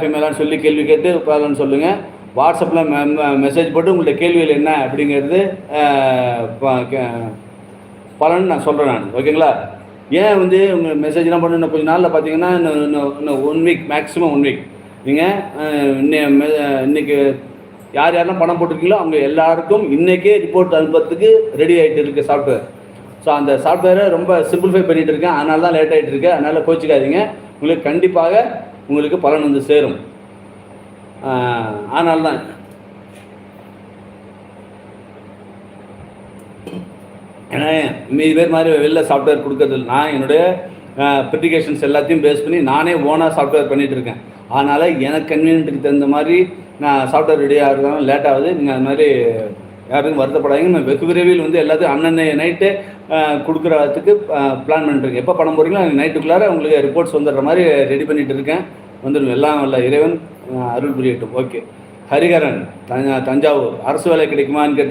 ஃபீமேலான்னு சொல்லி கேள்வி கேட்டு பலன் சொல்லுங்கள் வாட்ஸ்அப்பில் மெசேஜ் போட்டு உங்கள்கிட்ட கேள்விகள் என்ன அப்படிங்கிறது பலன்னு நான் சொல்கிறேன் நான். ஓகேங்களா? ஏன் வந்து உங்கள் மெசேஜ்லாம் பண்ண இன்னும் கொஞ்ச நாளில் பார்த்தீங்கன்னா இன்னும் இன்னும் இன்னும் one week maximum one week நீங்கள் இன்னைக்கு யார் யாரெல்லாம் பணம் போட்டிருக்கீங்களோ அவங்க எல்லாருக்கும் இன்றைக்கே ரிப்போர்ட் அனுப்புறதுக்கு ரெடி ஆகிட்டு இருக்குது சாஃப்ட்வேர் ஸோ அந்த சாஃப்ட்வேரை ரொம்ப சிம்பிளிஃபை பண்ணிகிட்டு இருக்கேன். அதனால தான் லேட் ஆகிட்டு இருக்கு. அதனால் கோச்சிக்காதீங்க. உங்களுக்கு கண்டிப்பாக உங்களுக்கு பலன் வந்து சேரும். ஆனால் தான் ஏன்னா மீதி பேர் மாதிரி வெளில சாஃப்ட்வேர் கொடுக்கறது நான் என்னுடைய ப்ரிட்டிகேஷன்ஸ் எல்லாத்தையும் பேஸ் பண்ணி நானே ஓனாக சாஃப்ட்வேர் பண்ணிகிட்டு இருக்கேன். அதனால் எனக்கு கன்வீனியன்ட்டுக்கு தகுந்த மாதிரி நான் சாஃப்ட்வேர் ரெடி ஆகிறதாலும் லேட் ஆகுது. நீங்கள் அது மாதிரி யாருக்கும் வருத்தப்படாதீங்க. நான் வெகு விரைவில் வந்து எல்லாத்தையும் அன்னன்னைய நைட்டு கொடுக்குறதுக்கு பிளான் பண்ணிட்டுருக்கேன். எப்போ பணம் போகிறீங்களோ நைட்டுக்குள்ளார உங்களுக்கு ரிப்போர்ட்ஸ் வந்துடுற மாதிரி ரெடி பண்ணிகிட்டு இருக்கேன். வந்துடும் எல்லாம் வல்ல இறைவன் அருள் புரியட்டும். ஓகே ஹரிஹரன் தஞ்சா- தஞ்சாவூர் அரசு வேலை கிடைக்குமான்னு கேட்டு